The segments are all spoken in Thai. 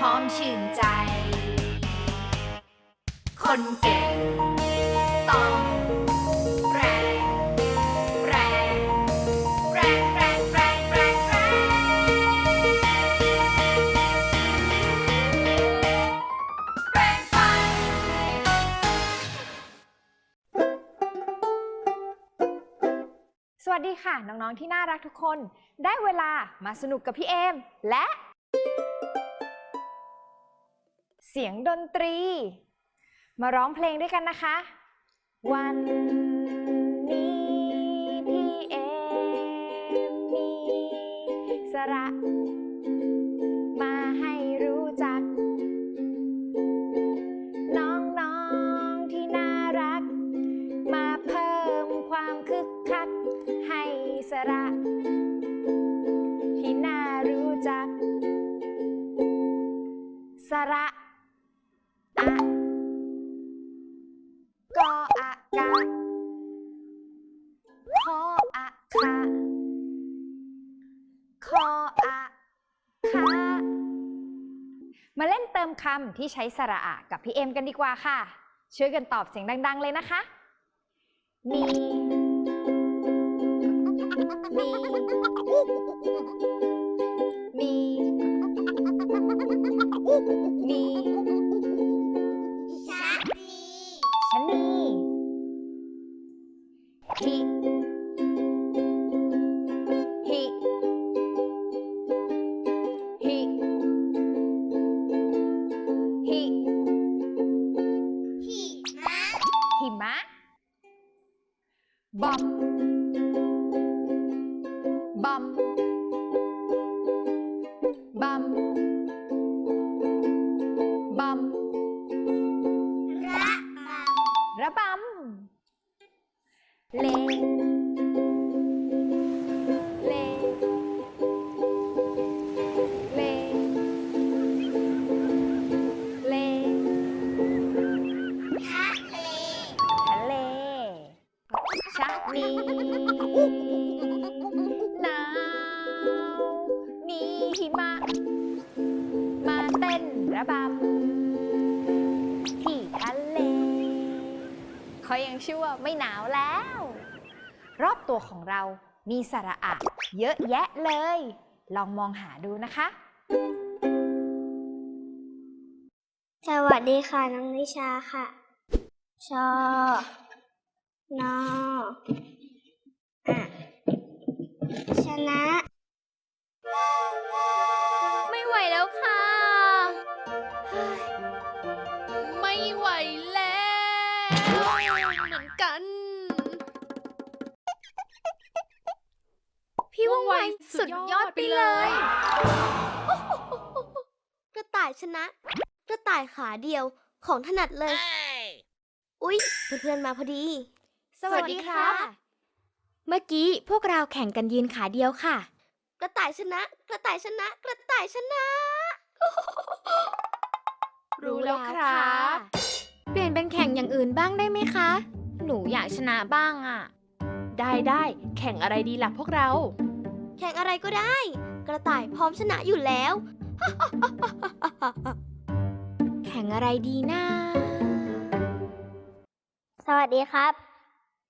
หอมชื่นใจ คนเก่งต้องแรง แรง แรง แรง แรง แรง แรง แรงสวัสดีค่ะ น้อง ๆ ที่น่ารักทุกคน ได้เวลามาสนุกกับพี่เอม และ เสียงดนตรี มาร้องเพลงด้วยกันนะคะ วันนี้พี่เอมมีสระ ที่ใช้สระอะกับพี่เอ็มกันดีกว่าค่ะ ช่วยกันตอบเสียงดัง ๆ เลยนะคะมีมีมีมีฉันมีฮิฮิ หนาวมีหิมะมาเต้นระบำที่ทะเลเขายังชื่อว่าไม่หนาวแล้ว รอบตัวของเรามีสระอะเยอะแยะเลย ลองมองหาดูนะคะ สวัสดีค่ะ น้องนิชาค่ะ ชอนอ ชนะ ไม่ไหวแล้วค่ะเฮ้ยไม่ไหวแล้วเหมือนกัน พี่ว่องไวสุดยอดไปเลย กระต่ายชนะ กระต่ายขาเดียวของถนัดเลย อุ๊ย เพื่อนๆมาพอดี สวัสดีค่ะ เมื่อกี้พวกเราแข่งกันยืนขาเดียวค่ะ กระต่ายชนะ กระต่ายชนะ กระต่ายชนะ รู้แล้วครับ เปลี่ยนเป็นแข่งอย่างอื่นบ้างได้ไหมคะ หนูอยากชนะบ้างอะได้ได้แข่งอะไรดีล่ะพวกเรา แข่งอะไรก็ได้ กระต่ายพร้อมชนะอยู่แล้ว แข่งอะไรดีนะสวัสดีครับ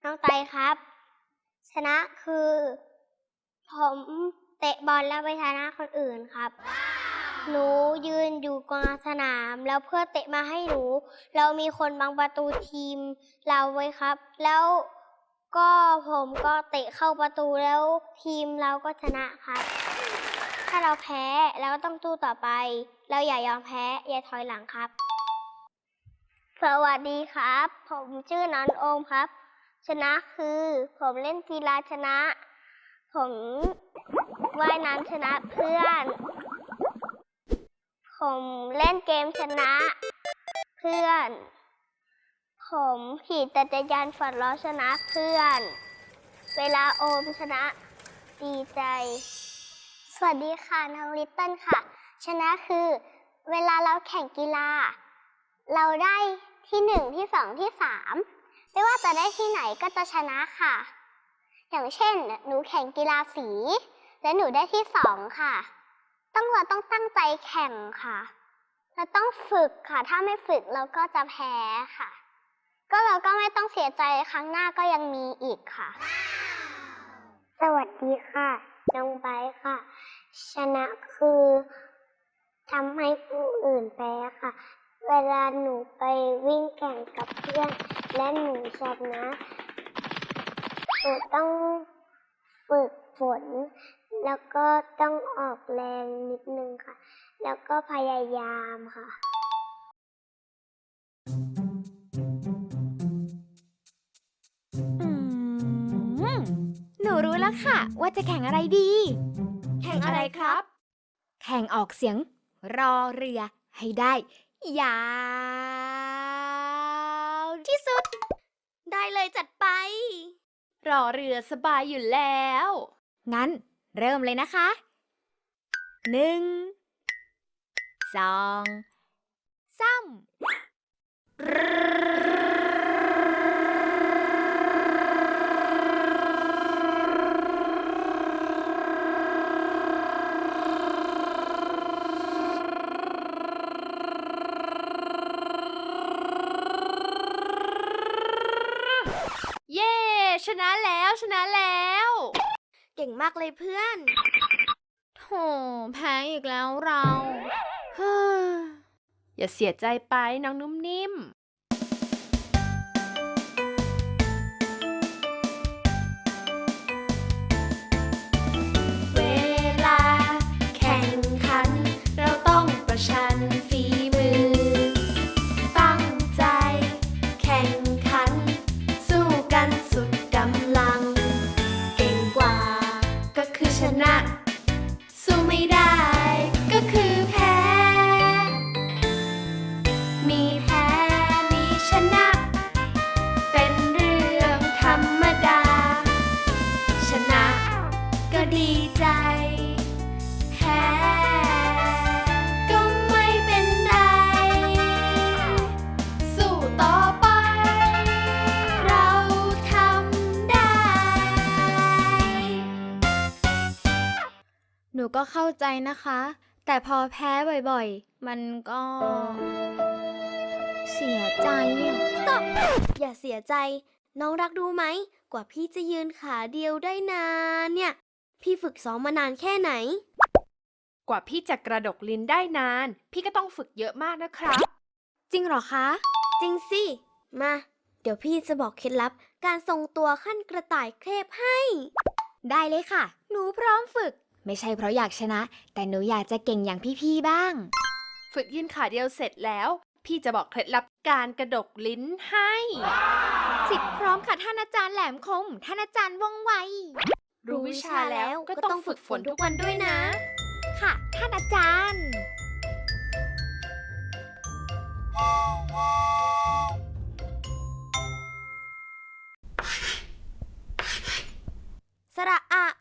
น้องไตครับ ชนะคือ ผมเตะบอลแล้วไปชนะคนอื่นครับ หนูยืนอยู่กลางสนาม แล้วเพื่อเตะมาให้หนู เรามีคนบังประตูทีมเราไว้ครับ แล้วก็ผมก็เตะเข้าประตูแล้วทีมเราก็ชนะครับ ถ้าเราแพ้เราก็ต้องสู้ต่อไป เราอย่ายอมแพ้ อย่าถอยหลังครับ สวัสดีครับ ผมชื่อนันโอมครับ ชนะคือ ผมเล่นกีฬาชนะ ผมว่ายน้ำชนะเพื่อน ผมเล่นเกมชนะ เพื่อน ผมขี่จักรยานฝันล้อชนะเพื่อน เวลาโอมชนะดีใจ สวัสดีค่ะน้องลิตเติ้ลค่ะ ชนะคือ เวลาเราแข่งกีฬา เราได้ที่หนึ่งที่สองที่สาม ไม่ว่าจะได้ที่ไหนก็จะชนะค่ะ อย่างเช่น หนูแข่งกีฬาสี และหนูได้ที่สองค่ะ ต้องเราต้องตั้งใจแข่งค่ะ เราต้องฝึกค่ะ ถ้าไม่ฝึกเราก็จะแพ้ค่ะ ก็เราก็ไม่ต้องเสียใจครั้งหน้าก็ยังมีอีกค่ะ สวัสดีค่ะ น้องไบค่ะ ชนะคือทำให้ผู้อื่นแพ้ค่ะ เวลาหนูไปวิ่งแข่งกับเพื่อน และหนูชนะหนูต้องฝึกฝน แล้วก็ต้องออกแรงนิดนึงค่ะ แล้วก็พยายามค่ะ อืม หนูรู้แล้วค่ะ ว่าจะแข่งอะไรดี แข่งอะไรครับ แข่งออกเสียง รอเรือให้ได้ ยา วที่สุด ได้เลยจัดไป รอเรือสบายอยู่แล้ว งั้น เริ่มเลยนะคะ หนึ่ง สองสาม ชนะแล้วชนะแล้ว เก่งมากเลยเพื่อน โถแพ้อีกแล้วเราเฮ้ออย่าเสียใจไปน้องนุ่มนิ่ม ก็เข้าใจนะคะ แต่พอแพ้บ่อยๆ มันก็ เสียใจอะอย่าเสียใจ น้องรักรู้ไหม กว่าพี่จะยืนขาเดียวได้นานเนี่ย พี่ฝึกซ้อมมานานแค่ไหน กว่าพี่จะกระดกลิ้นได้นาน พี่ก็ต้องฝึกเยอะมากนะครับ จริงเหรอคะ จริงสิ มา เดี๋ยวพี่จะบอกเคล็ดลับ การทรงตัวขั้นกระต่ายเคลบให้ ได้เลยค่ะ หนูพร้อมฝึก ไม่ใช่เพราะอยากชนะ แต่หนูอยากจะเก่งอย่างพี่ๆบ้าง ฝึกยืนขาเดียวเสร็จแล้ว พี่จะบอกเคล็ดลับการกระดกลิ้นให้ สิทธิ์พร้อมค่ะท่านอาจารย์แหลมคม ท่านอาจารย์ว่องไว รู้วิชาแล้วก็ต้องฝึกฝนทุกวันด้วยนะ ค่ะ ท่านอาจารย์ สระอะ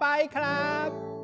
ไปครับใบ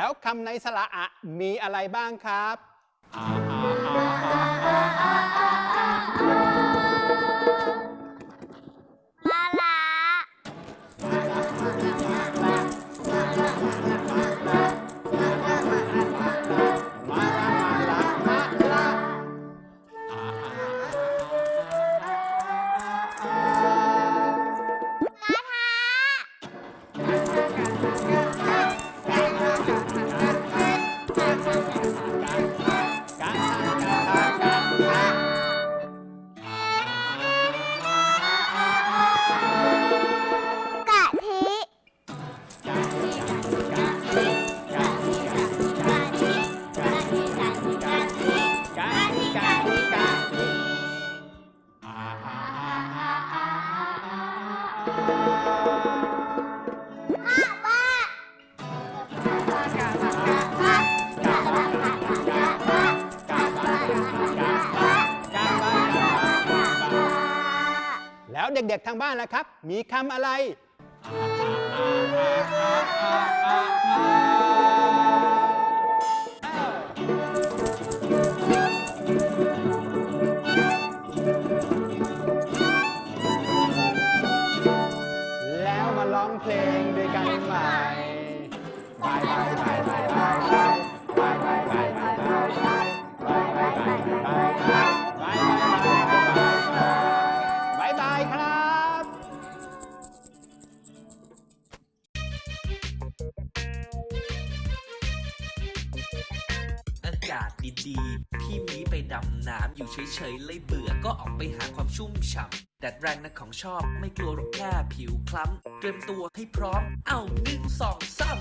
แล้วคำในสระอะมีอะไรบ้างครับอาอาอาอาอา ด็กๆทางบ้านล่ะครับ มีคำอะไร แล้วมาร้องเพลงด้วยกันใหม่บายบายบา เฉยๆเลยเบื่อก็ออกไปหาความชุ่มฉ่ำแดดแรงนะของชอบไม่กลัวหรอกแค่ผิวคล้ำ เตรียมตัวให้พร้อม เอาหนึ่งสองสาม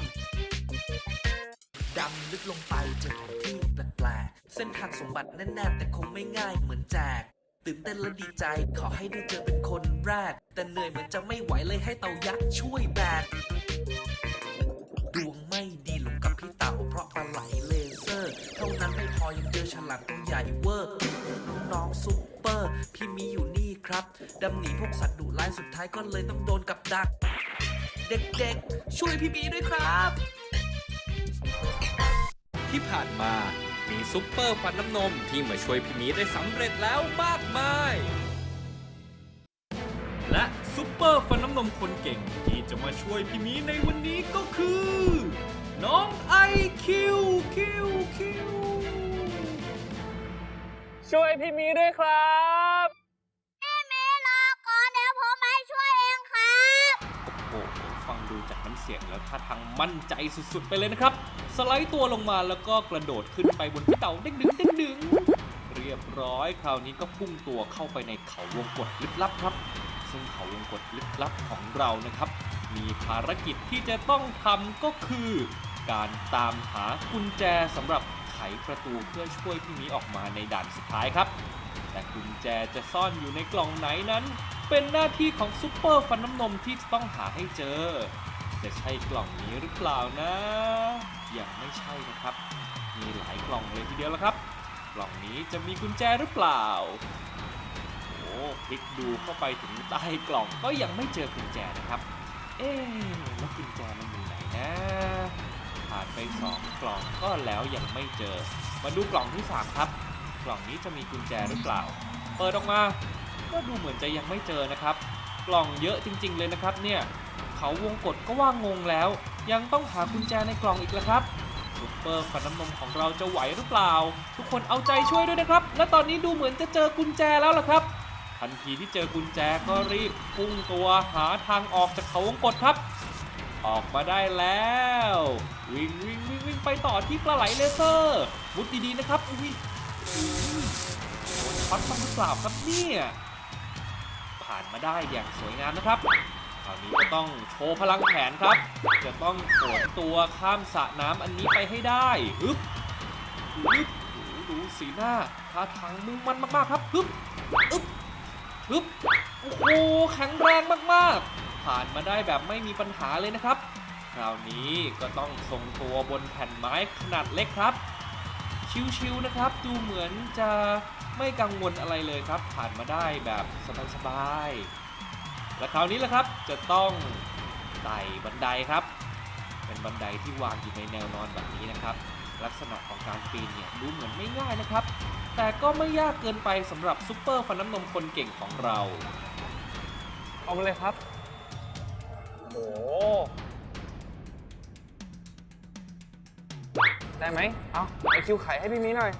ดำลึกลงไปเจอของที่แปลกๆเส้นทางสมบัติแน่นๆแต่คงไม่ง่ายเหมือนแจก ตื่นเต้นและดีใจขอให้ได้เจอเป็นคนแรก แต่เหนื่อยเหมือนจะไม่ไหวเลยให้เตายักษ์ช่วยแบกดวงไม่ดี น้องซุปเปอร์ พี่มีอยู่นี่ครับดำหนีพวกสัตว์ดุร้ายสุดท้ายก็เลยต้องโดนกับดัก เด็กๆ ช่วยพี่มีด้วยครับ ที่ผ่านมามีซุปเปอร์ฟันน้ำนมที่มาช่วยพี่มีได้สำเร็จแล้วมากมาย และซุปเปอร์ฟันน้ำนมคนเก่งที่จะมาช่วยพี่มีในวันนี้ก็คือ น้องไอคิวคิวคิว ช่วยพี่หมีด้วยครับพี่มีรอก่อนเดี๋ยวผมไปช่วยเองครับโอ้โหฟังดูจากน้ำเสียงแล้วท่าทางมั่นใจสุดๆไปเลยนะครับ สไลด์ตัวลงมาแล้วก็กระโดดขึ้นไปบนพี่เต่าเด้งดึงเด้งดึงเรียบร้อย คราวนี้ก็พุ่งตัวเข้าไปในเขาวงกฏลึกลับครับ ซึ่งเขาวงกฏลึกลับของเรานะครับ มีภารกิจที่จะต้องทำก็คือ การตามหากุญแจสำหรับ ไขประตูเพื่อช่วยพี่มีออกมาในด่านสุดท้ายครับ แต่กุญแจจะซ่อนอยู่ในกล่องไหนนั้น เป็นหน้าที่ของซุปเปอร์ฟันน้ำนมที่จะต้องหาให้เจอ จะใช่กล่องนี้หรือเปล่านะ ยังไม่ใช่นะครับ มีหลายกล่องเลยทีเดียวแล้วครับ กล่องนี้จะมีกุญแจหรือเปล่าโอ้พลิกดูเข้าไปถึงใต้กล่องก็ยังไม่เจอกุญแจนะครับ เอ๊ะแล้วกุญแจมันอยู่ไหนนะานไปสองกล่องก็แล้วยังไม่เจอ มาดูกล่องที่สามครับ กล่องนี้จะมีกุญแจหรือเปล่า เปิดออกมา ก็ดูเหมือนจะยังไม่เจอนะครับ กล่องเยอะจริง ๆ เลยนะครับเนี่ยเขาวงกดก็ว่างงแล้ว ยังต้องหากุญแจในกล่องอีกแล้วครับซุปเปอร์ฟันน้ำนมของเราจะไหวหรือเปล่า ทุกคนเอาใจช่วยด้วยนะครับ และตอนนี้ดูเหมือนจะเจอกุญแจแล้วล่ะครับ ทันทีที่เจอกุญแจก็รีบพุ่งตัวหาทางออกจากเขาวงกดครับ ออกมาได้แล้ว วิ่งวิ่งวิ่งวิ่งไปต่อที่ปลาไหลเลเซอร์มุดดีๆนะครับอุ้ยอุ้ยโดนช็อตบ้างหรือเปล่าครับเนี่ยผ่านมาได้อย่างสวยงามนะครับคราวนี้ก็ต้องโชว์พลังแขนครับ จะต้องโขนตัวข้ามสระน้ำอันนี้ไปให้ได้ฮึบฮึบดูสีหน้าท่าทางมุ่งมั่นมากๆครับฮึบฮึบฮึบโอ้โหแข็งแรงมากๆ ผ่านมาได้แบบไม่มีปัญหาเลยนะครับ คราวนี้ก็ต้องทรงตัวบนแผ่นไม้ขนาดเล็กครับ ชิวๆนะครับ ดูเหมือนจะไม่กังวลอะไรเลยครับ ผ่านมาได้แบบสบายๆและคราวนี้แหละครับจะต้องไต่บันไดครับ เป็นบันไดที่วางอยู่ในแนวนอนแบบนี้นะครับ ลักษณะของการปีนเนี่ยดูเหมือนไม่ง่ายนะครับ แต่ก็ไม่ยากเกินไปสำหรับซุปเปอร์ฟันน้ำนมคนเก่งของเรา เอาเลยครับ ได้ไหม เอาไอคิวไขให้พี่มีหน่อย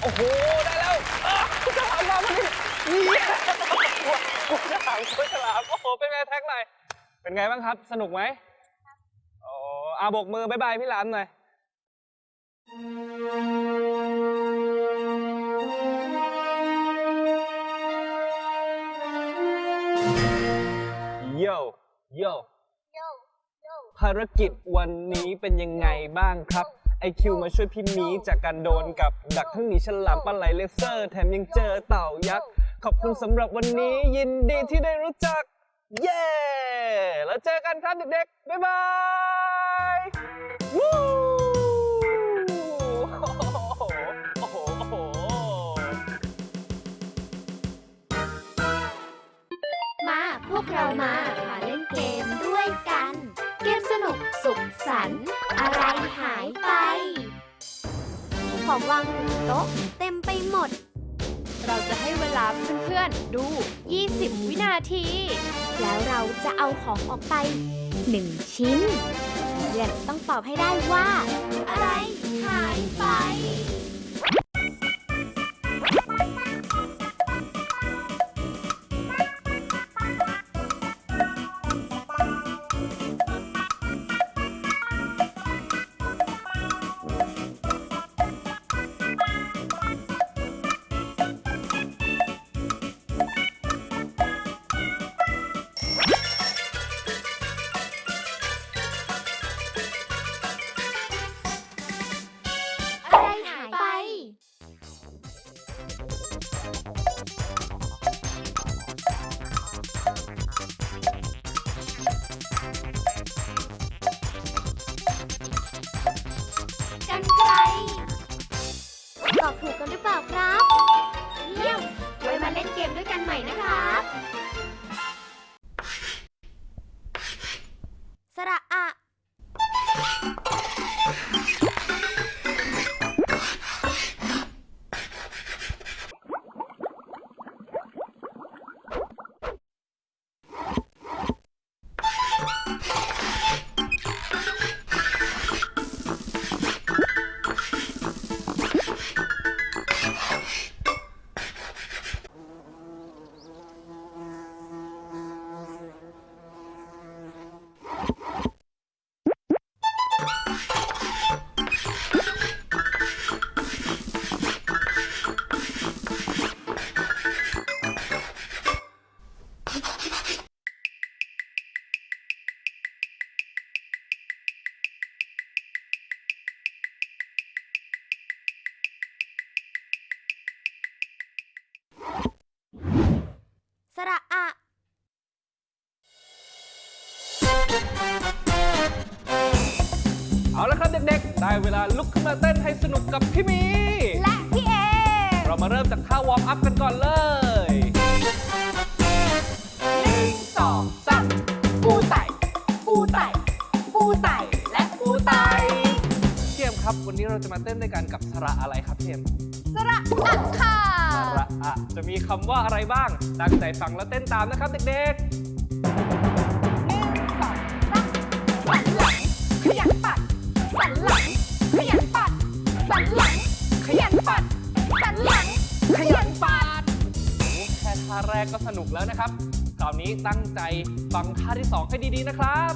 โอ้โห ได้แล้วอ้าวฉลามมาพอดีเยี่ยมกูฉลามกูฉลามโอ้โห เป็นไงแท็กหน่อย เป็นไงบ้างครับ สนุกไหมโอ้อาบกมือบายบายพี่หลามหน่อยารกิจวันนี้เป็นยังไงบ้างครับไอคิวมาช่วยพี่มีจากการโดนกับดักทั้งหมีฉลามปลาไหลเลเซอร์ แถมยังเจอเต่ายักษ์ ขอบคุณสำหรับวันนี้ยินดีที่ได้รู้จัก เย้แล้วเจอกันครับเด็กๆ บ๊ายบายวู้โอ้โหโอ้โห มาพวกเรามามาเล่นเกม สนุกสุขสันต์อะไรหายไป ของวางบนโต๊ะเต็มไปหมด เราจะให้เวลาเพื่อนๆ ดู 20 วินาที แล้วเราจะเอาของออกไปหนึ่งชิ้นเพื่อนต้องตอบให้ได้ว่า อะไรหายไป ตอบถูกกันหรือเปล่าครับ เยี่ยมไว้มาเล่นเกมด้วยกันใหม่นะครับ ครับเทียมสระอัดค่ะสระอะจะมีคำว่าอะไรบ้าง ตั้งใจฟังแล้วเต้นตามนะครับเด็กหนึ่งสองสามสันหลัง ขยันปัด สันหลัง ขยันปัด สันหลัง ขยันปัด สันหลัง ขยันปัดๆโอ้แค่ท่าแรกก็สนุกแล้วนะครับ คราวนี้ตั้งใจฟังท่าที่สองให้ดีๆนะครับ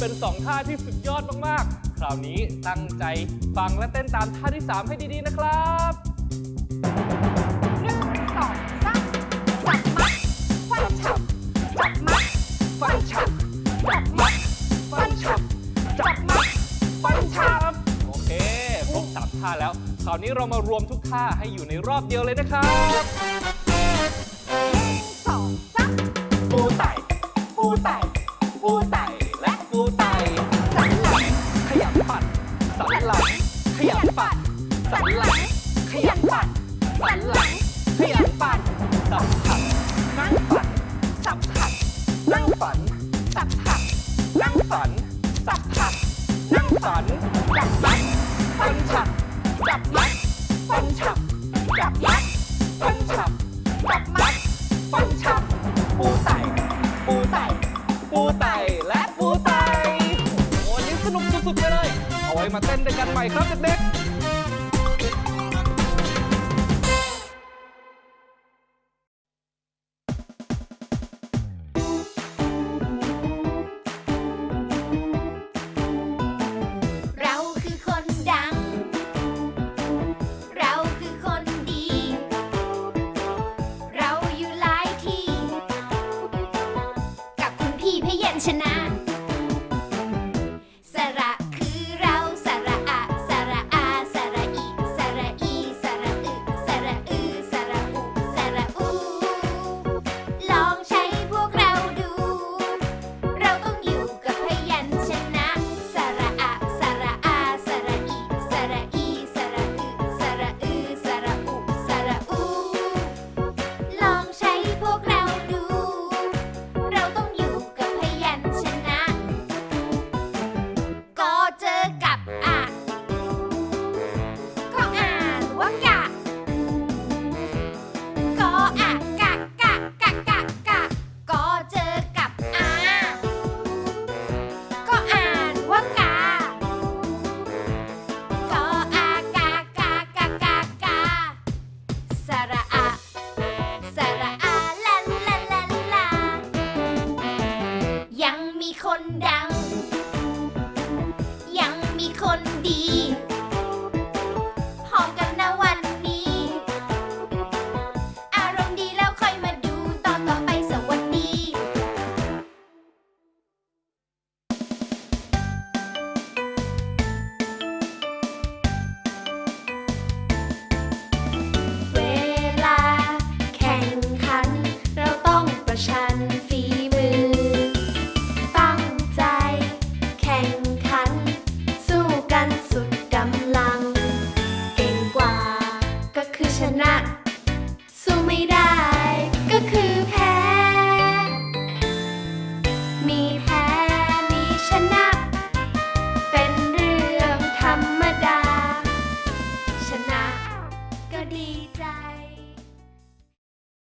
เป็นสองท่าที่สุดยอดมากๆ คราวนี้ตั้งใจฟังและเต้นตามท่าที่ 3 ให้ดีๆนะครับหนึ่งสองสามจับมัดฟันฉับจับมัดฟันฉับจับมัดฟันฉับจับมัดฟันฉับโอเคครบสามท่าแล้ว คราวนี้เรามารวมทุกท่าให้อยู่ในรอบเดียวเลยนะครับ อาไว้มาเต้นด้วยกันใหม่ครับเด็ก